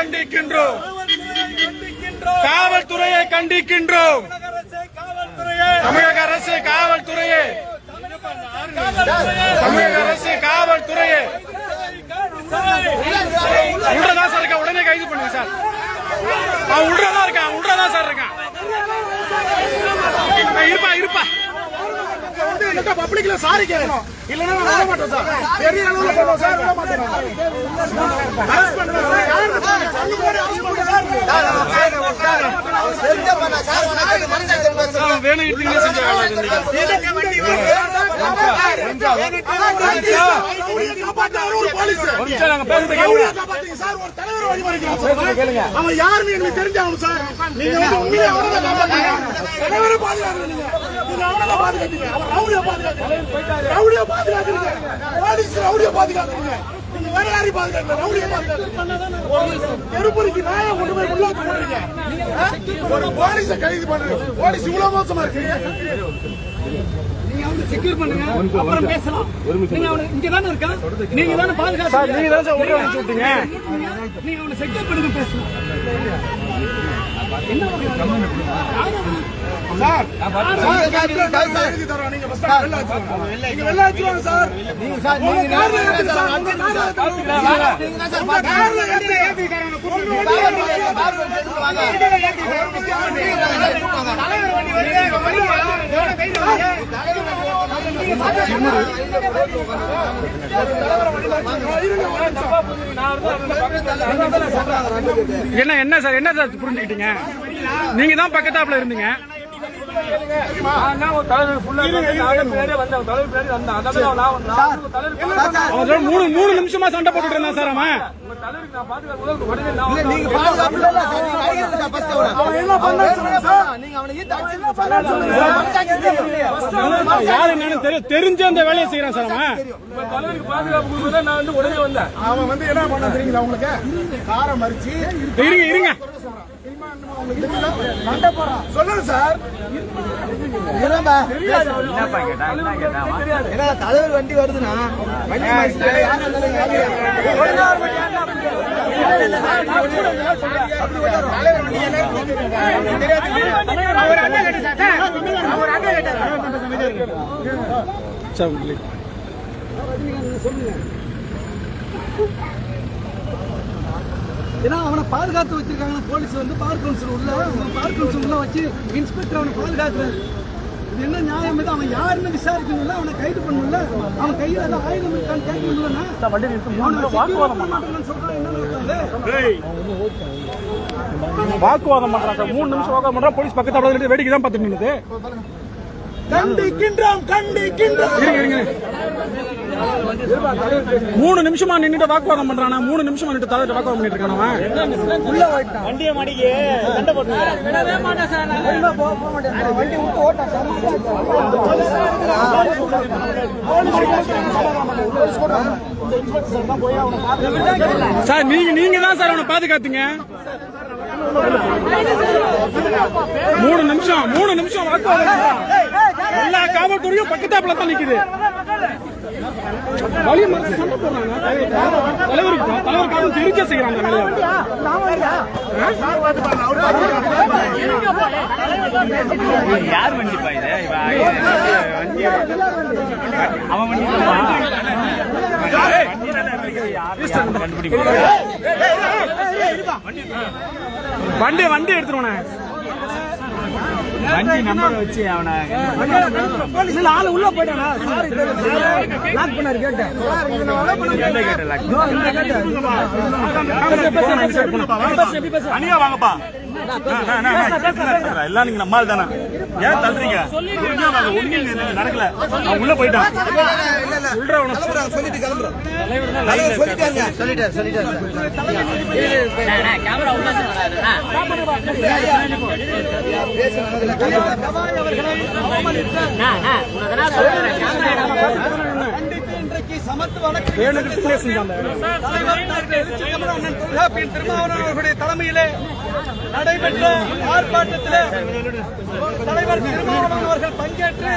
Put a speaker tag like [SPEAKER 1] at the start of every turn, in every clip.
[SPEAKER 1] கண்டிக்கின்றோம். காவல்துறையை கண்டிக்கின்றோம். தமிழக அரசு காவல்துறையே. தமிழக அரசு காவல்துறையே. உள்ளதா சார் இருக்கா? உடனே கைது பண்ணுங்க சார். அவன் உள்ளதா இருக்கான் உள்ளதா சார் இருக்கான் இருப்பா இருப்பா.
[SPEAKER 2] பப்ளிக்ல சாரி கேட்கணும். இல்லைன்னா விட மாட்டோம் சார். பெரிய அளவுல சார். விட மாட்டோம் அரெஸ்ட் பண்ணுங்க சார் யாருக்கு சொல்லு போது அரெஸ்ட் பண்ணுங்க சார்
[SPEAKER 1] சார், வேணும் எடுத்தீங்கன்னா செஞ்ச வேலை கேளுங்க.
[SPEAKER 2] அவன் யாருன்னு எங்களுக்கு தெரிஞ்சாகணும் சார். நீங்க வந்து உண்மையிலே அவனை காப்பாத்துங்க தலைவரை பாதுகாக்கிறீங்க. நீங்க அவனை பாதுகாத்தீங்க அவர் ரவுடியை பாதுகாக்கிறீங்க. ரவுடியை பாதுகாக்கிறீங்க. போலீஸ் ரவுடியை பாதுகாக்கிறீங்க. நீங்க வேற யாரையும் பாதுகாக்கல ரவுடியை தெருப்பொறிக்கு கொண்டு போய் உள்ள வச்சு ஒரு போலீஸை கைது பண்றீங்க. போலீஸ் இவ்வளவு மோசமா இருக்கீங்க.
[SPEAKER 3] செக்யூர் பண்ணுங்க. அப்புறம் பேசலாம். நீங்க அவனை இங்க தானே இருக்கான் நீங்க தானே பாதுகாப்பு
[SPEAKER 1] சார், நீங்க தானே சார் அனுப்பிச்சு விட்டீங்க.
[SPEAKER 3] நீங்க அவனை செக்யூர் பண்ணுங்க பேசலாம். என்ன
[SPEAKER 2] சார் நீங்க ஃபர்ஸ்ட் வெளில வச்சுருங்க நீங்க வெளில வச்சுருவாங்க சார். நீங்க சார். நீங்க கார்ல
[SPEAKER 1] என்ன என்ன சார் என்ன சார் புரிஞ்சுக்கிட்டீங்க? நீங்க தான் பக்கத்தாப்புல இருந்தீங்க. மூணு மூணு நிமிஷமா சண்டை போட்டுட்டு இருந்தான் சார் அவன்
[SPEAKER 2] சார்
[SPEAKER 1] யாரு என்னன்னு தெரிஞ்சு அந்த வேலையை செய்யறான் சார் அவன்
[SPEAKER 2] அவன் வந்து என்ன பண்ண தெரியுங்களா உங்களுக்கு காரை மறிச்சு
[SPEAKER 1] இருங்க இருங்க
[SPEAKER 2] சொல்லுங்க சார்
[SPEAKER 4] தலைவர் வண்டி வருதுன்னா வண்டி மறிச்சுட்டு யாரா இருந்தாலும் ஏறி
[SPEAKER 1] சார்
[SPEAKER 3] ஏன்னா அவனை பாதுகாத்து வச்சிருக்காங்க போலீஸ் வந்து பார் கவுன்சில் உள்ள பார் கவுன்சில் உள்ள வச்சு இன்ஸ்பெக்டர் அவனை பாதுகாக்கிறாரு. இது என்ன நியாயம் இது? அவன் யாருன்னு விசாரிக்கணும்ல? அவனை கைது பண்ணணும்ல? அவன் கையில ஏதாவது ஆயுதம் இருக்கான்னு கேட்கணும்ல சொல்றான். என்ன நடக்குது?
[SPEAKER 1] வாக்குவாதம் பண்றான் சார் மூணு நிமிஷம் வாக்குவாதம் பண்றான். போலீஸ் இருந்து வேடிக்கை தான் பார்த்துட்டு நின்னுது.
[SPEAKER 2] கண்டிக்கின்றோம் கண்டிக்கின்றோம்.
[SPEAKER 1] மூணு நிமிஷமா நின்னுட்டு வாக்குவாதம் பண்றானா? மூணு நிமிஷமா நின்று தலைவர் வாக்குவாதம் பண்ணிட்டு இருக்கான் அவன்? உள்ள போயிட்டான். வண்டியை மாடிக்கு சண்டை போட்டு
[SPEAKER 4] வண்டி விட்டு ஓட்டா
[SPEAKER 1] சார் நீங்க நீங்க தான் சார் அவனை பாதுகாத்தீங்க. மூணு நிமிஷம் மூணு நிமிஷம் வாக்குவாதம். எல்லா காவல்துறையும் பக்கத்தாப்புல தான் நிக்குது. வழி மறைச்சு சண்டை போடுறாங்க. தலைவருக்கு தலைவருக்காக தெரிஞ்ச செய்யறாங்க
[SPEAKER 5] யார் வண்டிப்பா வண்டி அவன் வண்டி கண்டுபிடிக்க
[SPEAKER 1] வண்டி வண்டி எடுத்துருவானே
[SPEAKER 5] வண்டி நம்பர் வச்சு அவனை
[SPEAKER 3] இல்ல ஆளு உள்ள போயிட்டானா சாரி லாக் பண்ணாரு கேட்டேன்
[SPEAKER 5] எந்த கேட்ட லாக்
[SPEAKER 6] தனியா வாங்கப்பா எல்லாம் நீங்க நம்மால் தானே ஏன் தள்ளுறீங்க? நடக்கல அவன் உள்ள போயிட்டான்
[SPEAKER 4] சொல்லிட்டு கிளம்புறோம் சொல்லிட்டாங்க சொல்லிட்டாரு சொல்லிட்டாரு
[SPEAKER 3] அவர்களுடைய தலைமையிலே நடைபெற்ற ஆர்ப்பாட்டத்திலே தலைவர் திருமாவளவன் அவர்கள் பங்கேற்று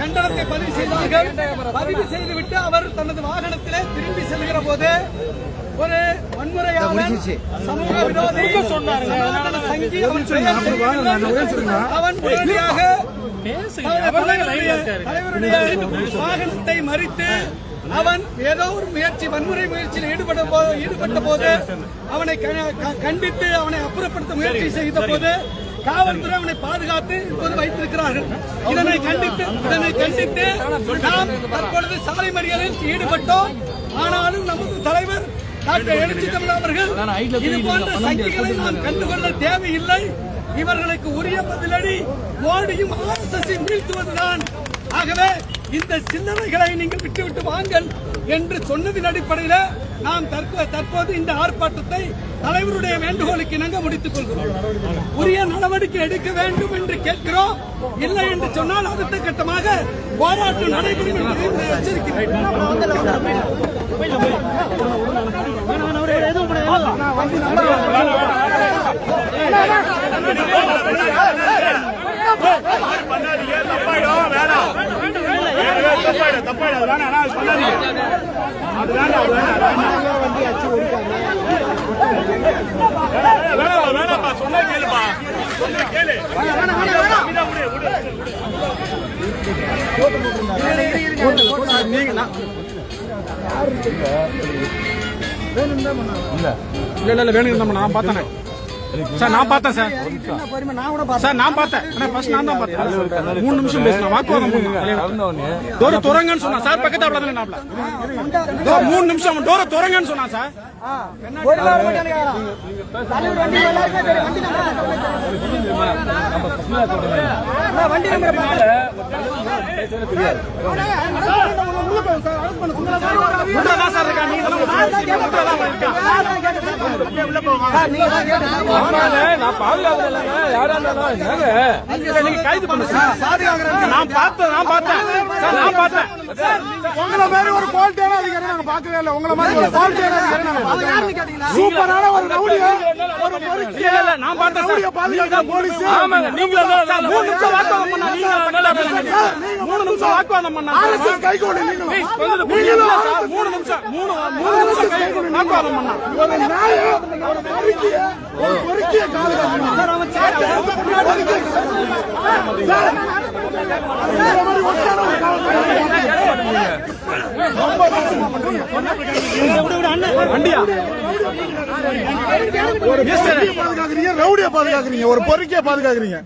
[SPEAKER 3] கண்டனத்தை பதிவு செய்தார்கள் பதிவு செய்துவிட்டு அவர் தனது வாகனத்திலே திரும்பி செல்கிற போது ஒரு வன்முறையாளன் சமூக விரோதி. அவன் உடனடியாக வாகனத்தை மறித்து அவன் ஏதோ ஒரு முயற்சி வன்முறை முயற்சியில் ஈடுபட ஈடுபட்ட போது அவனை கண்டித்து அவனை அப்புறப்படுத்த முயற்சி செய்த போது காவல்துறை அவனை பாதுகாத்து இப்போது வைத்திருக்கிறார்கள். இதனை கண்டித்து இதனை கண்டித்து நாம் தற்பொழுது சாலை மறியலில் ஈடுபட்டோம். ஆனாலும் நமது தலைவர் டாக்டர் எழுச்சி தமிழ் அவர்கள் இது போன்ற சங்கிகளை நாம் கண்டுகொள்ள தேவையில்லை. இவர்களுக்கு உரிய பதிலடி மோடியும் ஆர்எஸ்எஸ் வீழ்த்துவதுதான். ஆகவே இந்த சில்லறைகளை நீங்கள் விட்டுவிட்டு வாங்கள். என்று சொன்னதின் அடிப்படையில் நாம் தற்போது இந்த ஆர்ப்பாட்டத்தை தலைவருடைய வேண்டுகோளுக்கு இணங்க முடித்துக் கொள்கிறோம். உரிய நடவடிக்கை எடுக்க வேண்டும் என்று கேட்கிறோம். இல்லை என்று சொன்னால் அடுத்த கட்டமாக போராட்டம் நடைபெறும் என்று எச்சரிக்கிறேன்
[SPEAKER 6] பண்ணாதீங்க தப்பாயிடும் வேணாம். வேணவே தப்பாயிடும் தப்பாயிடும் அது வேணாம் அது பண்ணாதீங்க அது வேண்டாம் அது வேணாம் வேணாம். வேணாம்ப்பா. சொன்னா கேளுப்பா. சொன்னா கேளு. இந்தா விடு, விடு.
[SPEAKER 1] நீங்க நான்- இல்ல இல்ல இல்ல தான் நான் பார்த்தேனே சார் நான் பார்த்தேன் சார். சார் நான் பார்த்தேன். ஃபர்ஸ்ட் நான் தான் பார்த்தேன். மூணு நிமிஷம் பேசினேன் வாக்குவாதம் பண்ணேன் டோரை துறங்கன்னு சொன்னா சார். பக்கத்து அவ்வளவு தானே நாப்ல டோர் மூணு நிமிஷம் டோரை துறங்கன்னு சொன்னா சார். உள்ளதான் சார் நான் பாதுகாப்பு யாரா நீங்க கைது பண்ணுங்க நான் பார்த்தேன் நான் பார்த்தேன் சார், நான் பார்த்தேன்
[SPEAKER 2] உங்களை மாதிரி ஒரு குவாலிட்டியான அதிகாரி நாங்க பார்க்கவே இல்லை. உங்களை மாதிரி ஒரு குவாலிட்டியான அதிகாரி நாங்க பார்க்கவே. சூப்பரான ஒரு ரவுடிய ஒரு பொறுக்கி
[SPEAKER 1] இல்ல நான் பார்த்தேன் சார்.
[SPEAKER 2] ரவுடிய பாதுகாக்க போலீஸ்.
[SPEAKER 1] ஆமாங்க நீங்க சார், மூணு நிமிஷம் வாக்குவாதம் பண்ணா நீங்க. மூணு நிமிஷம் வாக்குவாதம் பண்ணா
[SPEAKER 2] ஆர்எஸ்எஸ்
[SPEAKER 1] Please, கொஞ்சம் புரியுது. இல்ல சார், மூணு நிமிஷம். மூணு மூணு நிமிஷம் கை வாக்குவாதம் பண்ணா.
[SPEAKER 2] ஒரு நாயம் ஒரு பொறுக்கிய ஒரு பொறுக்கிய காதுகாக்கணும் சார் அவன்
[SPEAKER 1] வண்டியா
[SPEAKER 2] பாதுகாக்கிறீங்க ரவுடிய பாதுகாக்கிறீங்க. ஒரு பொறுக்கிய பாதுகாக்கிறீங்க.